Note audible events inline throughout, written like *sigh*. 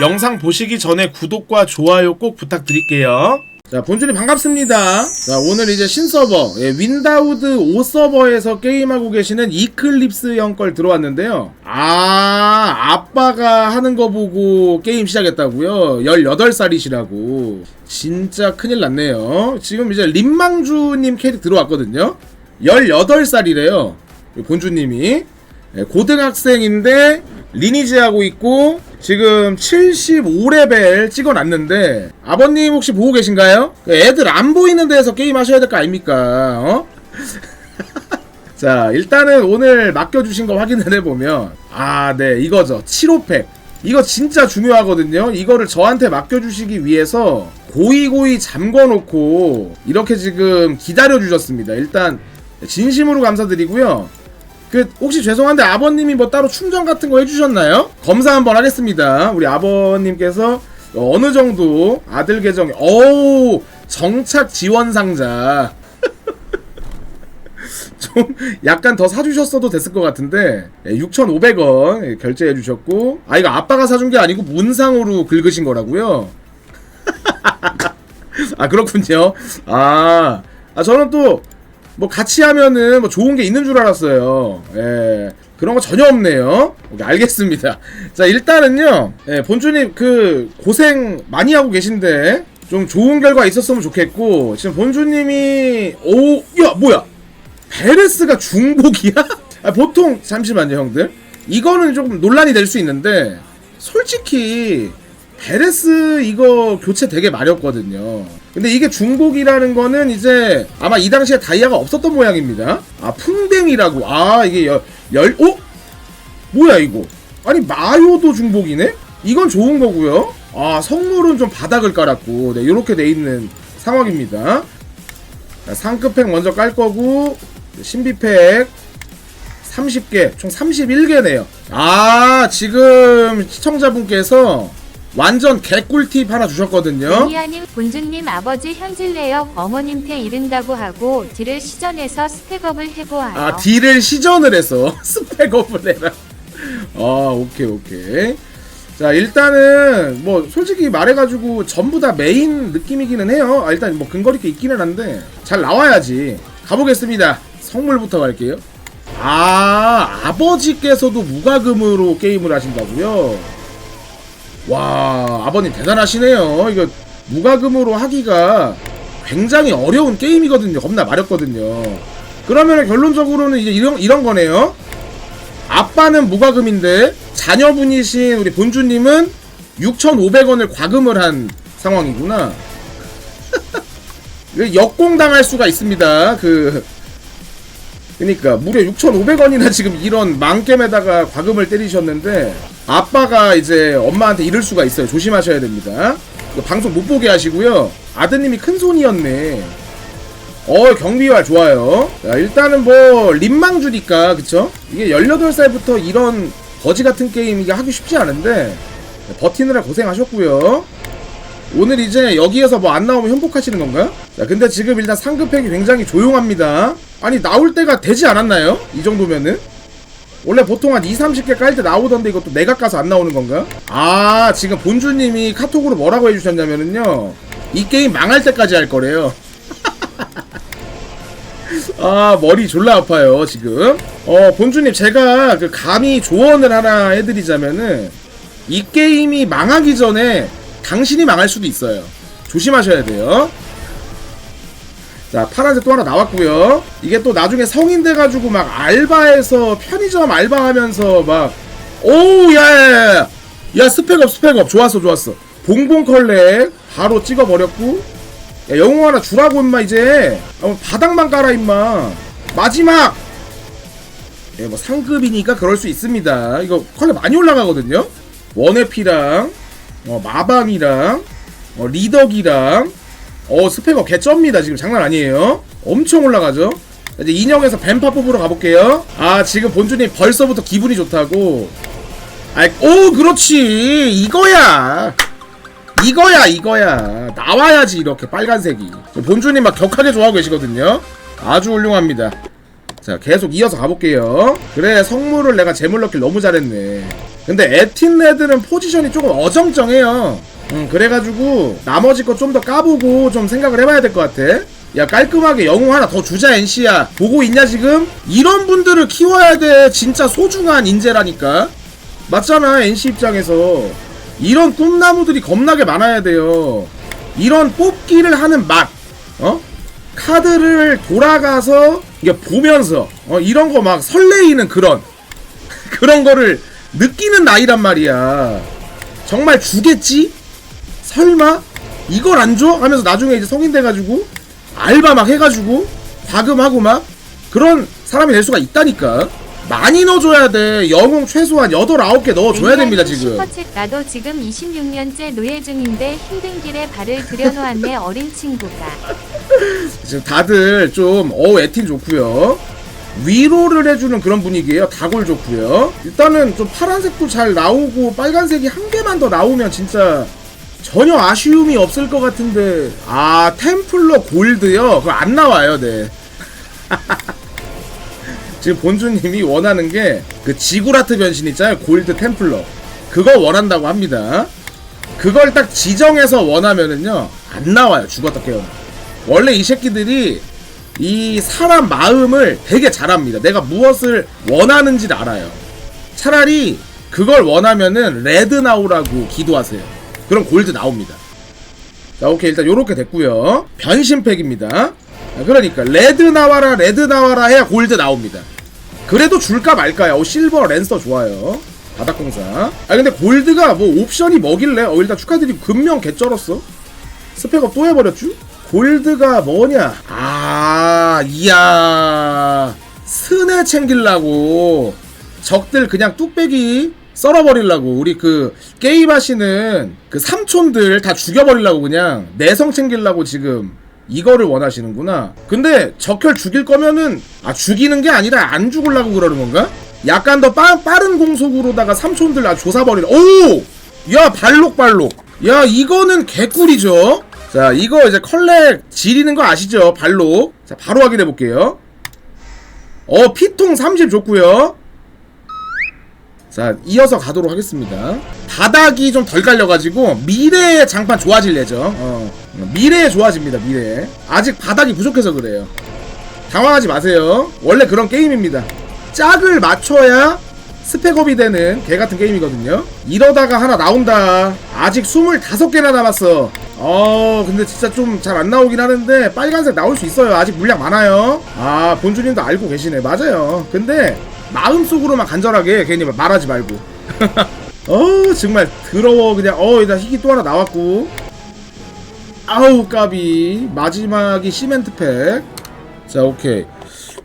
영상 보시기 전에 구독과 좋아요 꼭 부탁드릴게요. 자, 본주님 반갑습니다. 자, 오늘 이제 신서버, 예, 윈다우드 5 서버에서 게임하고 계시는 이클립스 형 걸 들어왔는데요. 아, 아빠가 하는 거 보고 게임 시작했다고요? 18살이시라고. 진짜 큰일 났네요. 지금 이제 림망주님 캐릭 들어왔거든요. 18살이래요. 본주님이. 예, 고등학생인데 리니지 하고 있고 지금 75레벨 찍어놨는데 아버님 혹시 보고 계신가요? 그 애들 안 보이는 데서 게임 하셔야 될 거 아닙니까? 어? *laughs* 자 일단은 오늘 맡겨주신 거 확인을 해보면 아 네 이거죠 7호팩 이거 진짜 중요하거든요 이거를 저한테 맡겨주시기 위해서 고이고이 잠궈놓고 이렇게 지금 기다려주셨습니다 일단 진심으로 감사드리고요 그 혹시 죄송한데 아버님이 뭐 따로 충전 같은 거 해주셨나요? 검사 한번 하겠습니다. 우리 아버님께서 어느 정도 아들 계정에 어우 정착 지원 상자 *laughs* 좀 약간 더 사주셨어도 됐을 것 같은데 6,500원 결제해 주셨고 아 이거 아빠가 사준 게 아니고 문상으로 긁으신 거라고요? *laughs* 아 그렇군요. 아, 아 저는 또 뭐 같이 하면은 뭐 좋은 게 있는 줄 알았어요. 예. 그런 거 전혀 없네요. 오케이, 알겠습니다. *laughs* 자, 일단은요. 예, 본주님 그 고생 많이 하고 계신데 좀 좋은 결과 있었으면 좋겠고 지금 본주님이 오, 야, 뭐야? 베레스가 중복이야? *laughs* 아, 보통 잠시만요, 형들. 이거는 조금 논란이 될 수 있는데 솔직히 베레스 이거 교체 되게 마렵거든요. 근데 이게 중복이라는 거는 이제 아마 이 당시에 다이아가 없었던 모양입니다. 아 풍뎅이라고. 아 이게 열, 열 어? 뭐야 이거? 아니 마요도 중복이네? 이건 좋은 거고요. 아 성물은 좀 바닥을 깔았고 네 이렇게 돼 있는 상황입니다. 자, 상급팩 먼저 깔 거고 신비팩 30개 총 31개네요. 아 지금 시청자분께서 완전 개꿀팁 하나 주셨거든요. 미아님, 본주님 아버지 현질내역 어머님께 이른다고 하고 딜을 시전해서 스펙업을 해보아요. 아 딜을 시전을 해서 *laughs* 스펙업을 해라. 아 오케이 오케이. 자 일단은 뭐 솔직히 말해가지고 전부 다 메인 느낌이기는 해요. 아, 일단 뭐 근거리 게 있기는 한데 잘 나와야지. 가보겠습니다. 성물부터 갈게요. 아 아버지께서도 무과금으로 게임을 하신다고요? 와 아버님 대단하시네요. 이거 무과금으로 하기가 굉장히 어려운 게임이거든요. 겁나 마렵거든요. 그러면 결론적으로는 이제 이런 이런 거네요. 아빠는 무과금인데 자녀분이신 우리 본주님은 6,500원을 과금을 한 상황이구나. *laughs* 역공당할 수가 있습니다. 그 그러니까 무려 6,500원이나 지금 이런 망겜에다가 과금을 때리셨는데 아빠가 이제 엄마한테 이럴 수가 있어요. 조심하셔야 됩니다. 방송 못 보게 하시고요. 아드님이 큰 손이었네. 어 경비활 좋아요. 자, 일단은 뭐 림망주니까 그쵸? 이게 18살부터 이런 거지 같은 게임 이게 하기 쉽지 않은데 버티느라 고생하셨고요. 오늘 이제 여기에서 뭐 안 나오면 현복하시는 건가요? 자, 근데 지금 일단 상급팩이 굉장히 조용합니다. 아니, 나올 때가 되지 않았나요? 이 정도면은? 원래 보통 한 2, 30개 깔 때 나오던데 이것도 내가 까서 안 나오는 건가? 아, 지금 본주님이 카톡으로 뭐라고 해주셨냐면은요. 이 게임 망할 때까지 할 거래요. *laughs* 아, 머리 졸라 아파요, 지금. 어, 본주님, 제가 그 감히 조언을 하나 해드리자면은, 이 게임이 망하기 전에 당신이 망할 수도 있어요. 조심하셔야 돼요. 자, 파란색 또 하나 나왔고요. 이게 또 나중에 성인 돼가지고 막 알바해서 편의점 알바하면서 막, 오우, 야, 야, 스펙업, 스펙업. 좋았어, 좋았어. 봉봉 컬렉 바로 찍어버렸고, 야, 영웅 하나 주라고, 임마, 이제. 어, 바닥만 깔아, 임마. 마지막! 예, 뭐 상급이니까 그럴 수 있습니다. 이거 컬렉 많이 올라가거든요? 원해피랑, 어, 마방이랑, 어, 리덕이랑, 어, 스펙업 개쩝니다. 지금 장난 아니에요. 엄청 올라가죠? 이제 인형에서 뱀파 뽑으러 가볼게요. 아, 지금 본주님 벌써부터 기분이 좋다고. 아, 오, 그렇지. 이거야. 이거야, 이거야. 나와야지, 이렇게 빨간색이. 본주님 막 격하게 좋아하고 계시거든요. 아주 훌륭합니다. 자 계속 이어서 가볼게요 그래 성물을 내가 재물 넣길 너무 잘했네 근데 에틴 레드는 포지션이 조금 어정쩡해요 음, 그래가지고 나머지 거 좀 더 까보고 좀 생각을 해봐야 될 것 같아. 야 깔끔하게 영웅 하나 더 주자 NC야. 보고 있냐 지금? 이런 분들을 키워야 돼. 진짜 소중한 인재라니까. 맞잖아 NC 입장에서. 이런 꿈나무들이 겁나게 많아야 돼요. 이런 뽑기를 하는 맛 어? 카드를 돌아가서 이게 보면서 어, 이런 거 막 설레이는 그런 *laughs* 그런 거를 느끼는 나이란 말이야. 정말 주겠지? 설마? 이걸 안 줘? 하면서 나중에 이제 성인 돼가지고 알바 막 해가지고 과금하고 막 그런 사람이 될 수가 있다니까 많이 넣어줘야 돼 영웅 최소한 8, 9개 넣어줘야 됩니다 지금 슈퍼챗 나도 지금 26년째 노예 중인데 힘든 길에 발을 들여놓았네 *laughs* 어린 친구가. 지금 다들 좀 어우 애팀 좋고요 위로를 해주는 그런 분위기예요 다골 좋고요 일단은 좀 파란색도 잘 나오고 빨간색이 한 개만 더 나오면 진짜 전혀 아쉬움이 없을 것 같은데. 아 템플러 골드요? 그거 안 나와요 네. *laughs* 지금 본주님이 원하는 게 그 지구라트 변신 있잖아요 골드 템플러. 그거 원한다고 합니다. 그걸 딱 지정해서 원하면은요 안 나와요 죽었다 깨어나. 원래 이 새끼들이 이 사람 마음을 되게 잘합니다. 내가 무엇을 원하는지를 알아요. 차라리 그걸 원하면은 레드 나오라고 기도하세요 그럼 골드 나옵니다. 자 오케이. 일단 요렇게 됐고요. 변신팩입니다. 자, 그러니까 레드 나와라 레드 나와라 해야 골드 나옵니다. 그래도 줄까 말까야 오 실버 랜서 좋아요. 바닥공사. 아 근데 골드가 뭐 옵션이 뭐길래? 어 일단 축하드리고 금명 개쩔었어. 스펙업 또 해버렸쥬? 골드가 뭐냐? 아 이야. 스네 챙길라고. 적들 그냥 뚝배기 썰어버리려고. 우리 그 게임 하시는 그 삼촌들 다 죽여버리려고 그냥 내성 챙기려고 지금 이거를 원하시는구나. 근데 적혈 죽일 거면은 아 죽이는 게 아니라 안 죽으려고 그러는 건가? 약간 더 빠, 빠른 공속으로다가 삼촌들 아 조사버리려 오! 야 발록 발록. 야 이거는 개꿀이죠? 자 이거 이제 컬렉 지리는 거 아시죠? 발록. 자 바로 확인해 볼게요. 어 피통 30 좋고요 자 이어서 가도록 하겠습니다. 바닥이 좀덜 깔려가지고 미래의 장판 좋아질 예정. 어, 미래에 좋아집니다 미래에. 아직 바닥이 부족해서 그래요. 당황하지 마세요. 원래 그런 게임입니다. 짝을 맞춰야 스펙업이 되는 개 같은 게임이거든요. 이러다가 하나 나온다. 아직 25개나 남았어. 어 근데 진짜 좀 잘 안 나오긴 하는데 빨간색 나올 수 있어요. 아직 물량 많아요. 아 본주님도 알고 계시네. 맞아요. 근데 마음속으로만 간절하게 괜히 말하지 말고. *laughs* 어 정말 더러워. 그냥 어 일단 희귀 또 하나 나왔고. 아우 까비. 마지막이 시멘트팩. 자 오케이.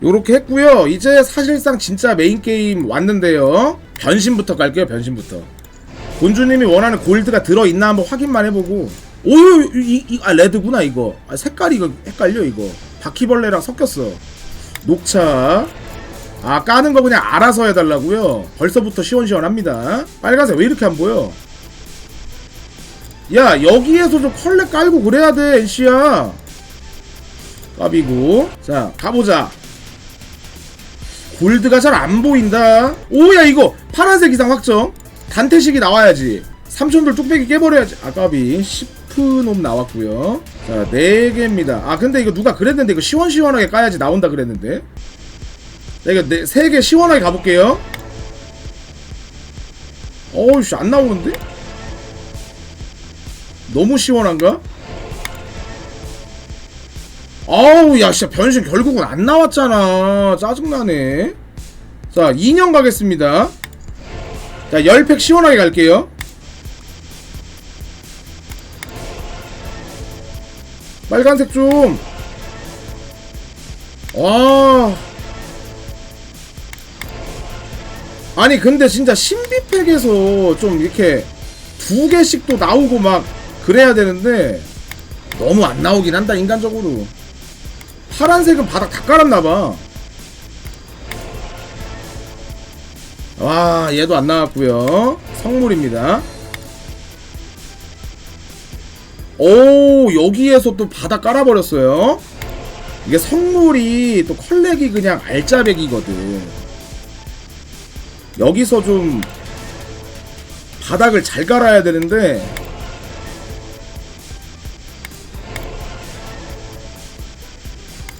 요렇게 했고요. 이제 사실상 진짜 메인 게임 왔는데요. 변신부터 갈게요 변신부터. 본주님이 원하는 골드가 들어있나 한번 확인만 해보고. 오유 이, 이, 아 레드구나 이거. 아, 색깔이 이거 헷갈려 이거. 바퀴벌레랑 섞였어. 녹차 아 까는 거 그냥 알아서 해달라고요? 벌써부터 시원시원합니다. 빨간색 왜 이렇게 안 보여? 야 여기에서 좀 컬렉 깔고 그래야 돼 NC야. 까비고. 자 가보자. 골드가 잘 안 보인다. 오야 이거. 파란색 이상 확정. 단태식이 나와야지. 삼촌들 뚝배기 깨버려야지. 아 까비. 시프놈 나왔고요. 자 4개입니다. 아 근데 이거 누가 그랬는데 이거 시원시원하게 까야지 나온다 그랬는데 자 이거 네, 3개 시원하게 가볼게요 어우씨 안 나오는데? 너무 시원한가? 아우 야 진짜 변신 결국은 안 나왔잖아 짜증나네 자 2년 가겠습니다 자 10팩 시원하게 갈게요 빨간색 좀 와. 아니 근데 진짜 신비팩에서 좀 이렇게 두 개씩 또 나오고 막 그래야 되는데 너무 안 나오긴 한다 인간적으로. 파란색은 바닥 다 깔았나봐. 와 얘도 안 나왔고요. 성물입니다. 오 여기에서 또 바닥 깔아버렸어요. 이게 성물이 또 컬렉이 그냥 알짜배기거든. 여기서 좀 바닥을 잘 갈아야 되는데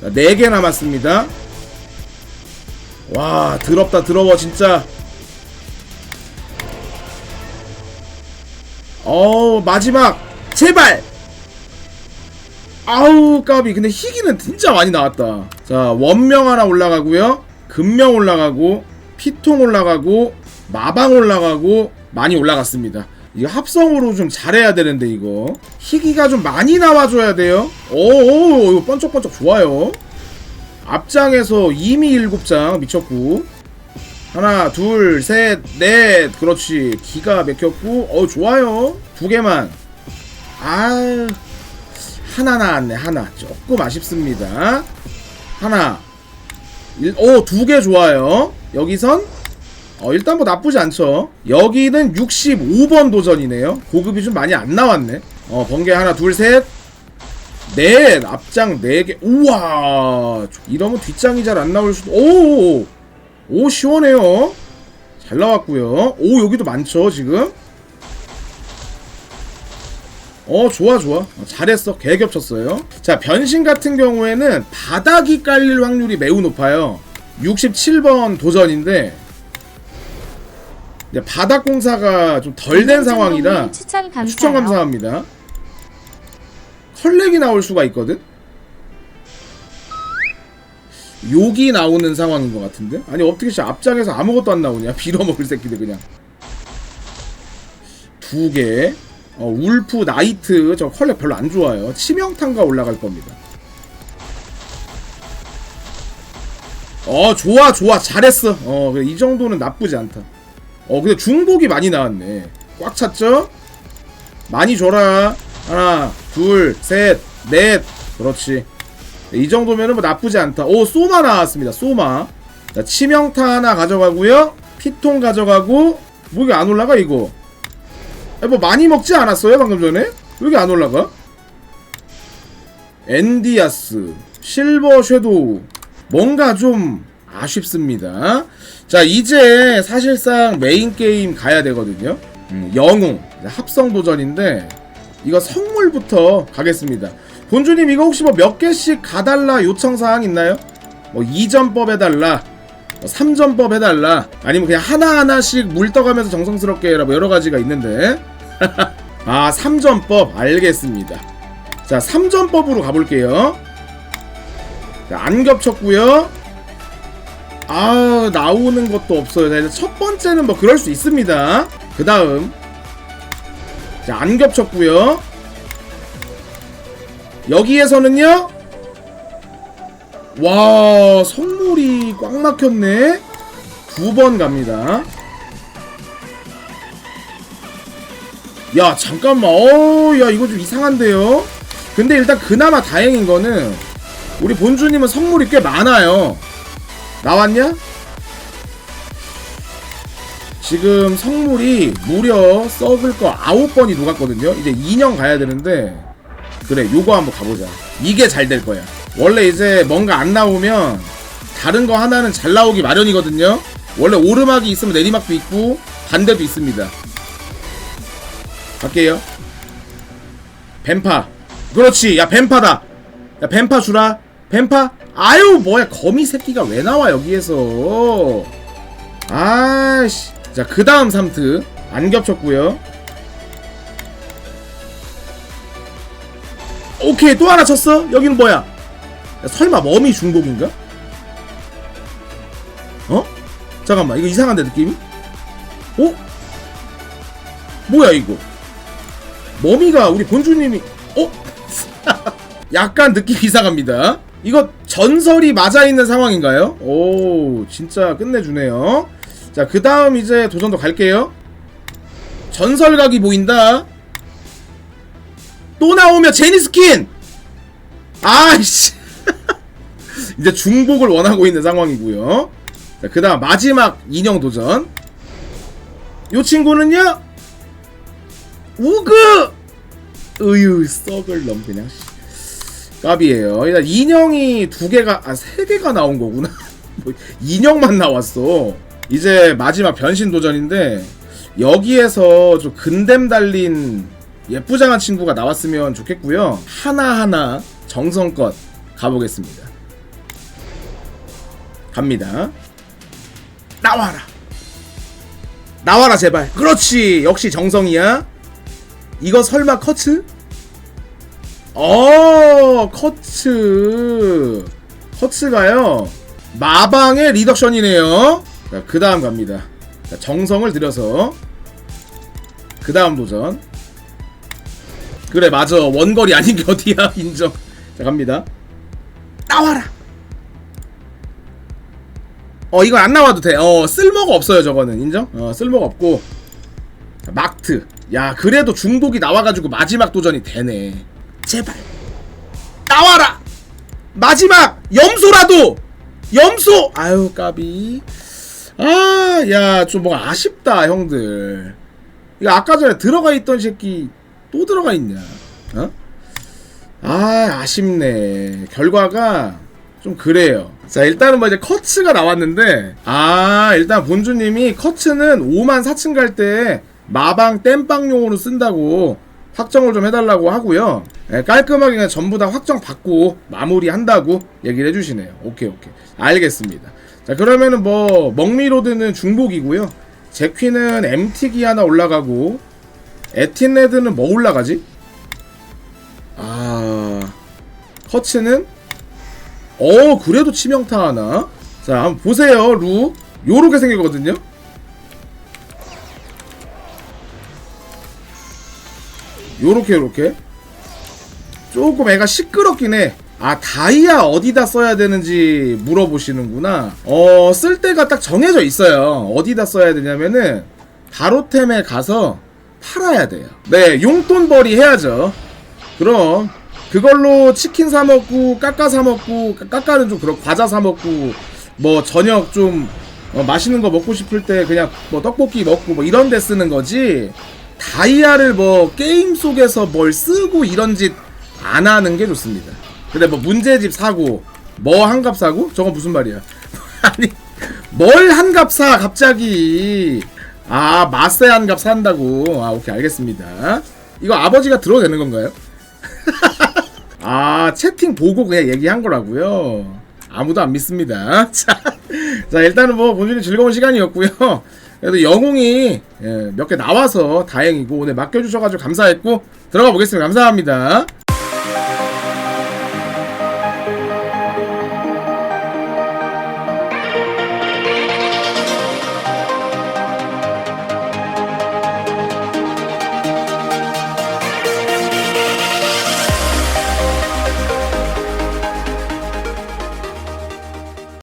자, 4개 남았습니다. 와, 더럽다, 더러워, 진짜. 어, 마지막! 제발! 아우, 까비. 근데 희귀는 진짜 많이 나왔다. 자, 원명 하나 올라가고요. 금명 올라가고, 피통 올라가고, 마방 올라가고, 많이 올라갔습니다. 이거 합성으로 좀 잘해야 되는데, 이거. 희귀가 좀 많이 나와줘야 돼요. 오, 이거 번쩍번쩍 좋아요. 앞장에서 이미 일곱 장 미쳤고. 하나 둘셋넷. 그렇지. 기가 막혔고. 어 좋아요. 두 개만. 아 하나 나왔네 하나. 조금 아쉽습니다. 하나. 오 두 개 좋아요 여기선 어 일단 뭐 나쁘지 않죠. 여기는 65번 도전이네요. 고급이 좀 많이 안 나왔네. 어 번개 하나 둘 셋. 넷 앞장 4개. 우와! 이러면 뒷장이 잘 안 나올 수도 오! 오 시원해요. 잘 나왔고요. 오 여기도 많죠 지금? 어 좋아 좋아. 어, 잘했어. 개 겹쳤어요. 자 변신 같은 경우에는 바닥이 깔릴 확률이 매우 높아요 67번 도전인데 이제 바닥 공사가 좀 덜 된 상황이라 추천. 추천 감사합니다. 컬렉이 나올 수가 있거든? 욕이 나오는 상황인 것 같은데? 아니 어떻게 진짜 앞장에서 아무것도 안 나오냐 *laughs* 빌어먹을 새끼들 그냥 두개 어, 울프 나이트 저 컬렉 별로 안 좋아요 치명탄가 올라갈 겁니다 어 좋아 좋아. 잘했어. 어 그래, 이 정도는 나쁘지 않다. 어 근데 중복이 많이 나왔네. 꽉 찼죠? 많이 줘라. 하나 둘셋넷. 그렇지. 네, 이 정도면은 뭐 나쁘지 않다. 오 소마 나왔습니다. 소마. 자 치명타 하나 가져가고요. 피통 가져가고 뭐 이게 안 올라가 이거? 아, 뭐 많이 먹지 않았어요 방금 전에? 왜 이게 안 올라가? 엔디아스 실버 섀도우 뭔가 좀 아쉽습니다 자 이제 사실상 메인 게임 가야 되거든요 음, 영웅 합성 도전인데 이거 선물부터 가겠습니다. 본주님 이거 혹시 뭐 몇 개씩 가달라 요청 사항 있나요? 뭐 2전법 해달라, 뭐 3전법 해달라, 아니면 그냥 하나 하나씩 물 떠가면서 정성스럽게 해라 뭐 여러 가지가 있는데 *laughs* 아 3전법 알겠습니다. 자 3전법으로 가볼게요. 자, 안 겹쳤고요. 아 나오는 것도 없어요. 자, 이제 첫 번째는 뭐 그럴 수 있습니다. 그 다음 자, 안 겹쳤고요. 여기에서는요. 와, 선물이 꽉 막혔네. 두 번 갑니다. 야, 잠깐만. 어, 야, 이거 좀 이상한데요. 근데 일단 그나마 다행인 거는 우리 본주님은 선물이 꽤 많아요. 나왔냐? 지금 성물이 무려 썩을 거 9번이 녹았거든요. 이제 2년 가야 되는데 그래 요거 한번 가보자. 이게 잘 될 거야. 원래 이제 뭔가 안 나오면 다른 거 하나는 잘 나오기 마련이거든요. 원래 오르막이 있으면 내리막도 있고 반대도 있습니다. 갈게요. 뱀파. 그렇지. 야 뱀파다. 야 뱀파 주라. 뱀파. 아유 뭐야 거미 새끼가 왜 나와 여기에서. 아씨. 자, 그 다음 3트. 안 겹쳤고요 오케이, 또 하나 쳤어? 여기는 뭐야? 야, 설마 머미 중복인가? 어? 잠깐만, 이거 이상한데, 느낌이? 어? 뭐야, 이거? 머미가 우리 본주님이, 어? *laughs* 약간 느낌 이상합니다. 이거 전설이 맞아 있는 상황인가요? 오, 진짜 끝내주네요. 자, 그 다음 이제 도전도 갈게요. 전설각이 보인다. 또 나오면 제니 스킨! 아이씨. *laughs* 이제 중복을 원하고 있는 상황이고요. 자, 그 다음 마지막 인형 도전. 요 친구는요? 우그! 으유, 썩을 놈 그냥. 값이에요. 일단 인형이 두 개가 아 세 개가 나온 거구나. *laughs* 뭐 인형만 나왔어. 이제 마지막 변신 도전인데 여기에서 좀 근댐 달린 예쁘장한 친구가 나왔으면 좋겠고요. 하나하나 정성껏 가보겠습니다. 갑니다. 나와라. 나와라 제발. 그렇지. 역시 정성이야. 이거 설마 커츠? 어 커츠. 커츠가요. 마방의 리덕션이네요. 자, 그 다음 갑니다. 자, 정성을 들여서. 그 다음 도전. 그래 맞아. 원거리 아닌 게 어디야? *laughs* 인정. 자 갑니다. 나와라! 어 이건 안 나와도 돼어 쓸모가 없어요 저거는. 인정? 어 쓸모가 없고. 자, 막트. 야 그래도 중독이 나와가지고 마지막 도전이 되네 제발. 나와라! 마지막 염소라도! 염소! 아유 까비. 아 야 좀 뭔가 아쉽다 형들. 이거 아까 전에 들어가 있던 새끼 또 들어가 있냐? 어? 아 아쉽네. 결과가 좀 그래요. 자 일단은 뭐 이제 커츠가 나왔는데 아 일단 본주님이 커츠는 5만 4층 갈 때 마방 땜빵용으로 쓴다고 확정을 좀 해달라고 하고요. 예, 깔끔하게 그냥 전부 다 확정 받고 마무리한다고 얘기를 해주시네요. 오케이 오케이. 알겠습니다. 자 그러면은 뭐 먹미로드는 중복이고요. 제퀴는 MT기 하나 올라가고 에틴레드는 뭐 올라가지? 아 커츠는? 어 그래도 치명타 하나? 자 한번 보세요 루. 요렇게 생기거든요 요렇게 요렇게. 조금 애가 시끄럽긴 해 아 다이아 어디다 써야 되는지 물어보시는구나. 어 쓸 때가 딱 정해져 있어요. 어디다 써야 되냐면은 바로템에 가서 팔아야 돼요. 네 용돈벌이 해야죠. 그럼 그걸로 치킨 사 먹고 까까 사 먹고 까- 까까는 좀 그런 과자 사 먹고 뭐 저녁 좀 어, 맛있는 거 먹고 싶을 때 그냥 뭐 떡볶이 먹고 뭐 이런 데 쓰는 거지 다이아를 뭐 게임 속에서 뭘 쓰고 이런 짓 안 하는 게 좋습니다. 근데 뭐 문제집 사고 뭐 한갑 사고 저건 무슨 말이야? *laughs* 아니 뭘 한갑 사 갑자기 아 마세 한갑 산다고 아 오케이 알겠습니다. 이거 아버지가 들어도 되는 건가요? *laughs* 아 채팅 보고 그냥 얘기한 거라고요. 아무도 안 믿습니다. *laughs* 자, 자 일단은 뭐 본인이 즐거운 시간이었고요. 그래도 영웅이 예, 몇개 나와서 다행이고 오늘 맡겨주셔가지고 감사했고 들어가 보겠습니다. 감사합니다.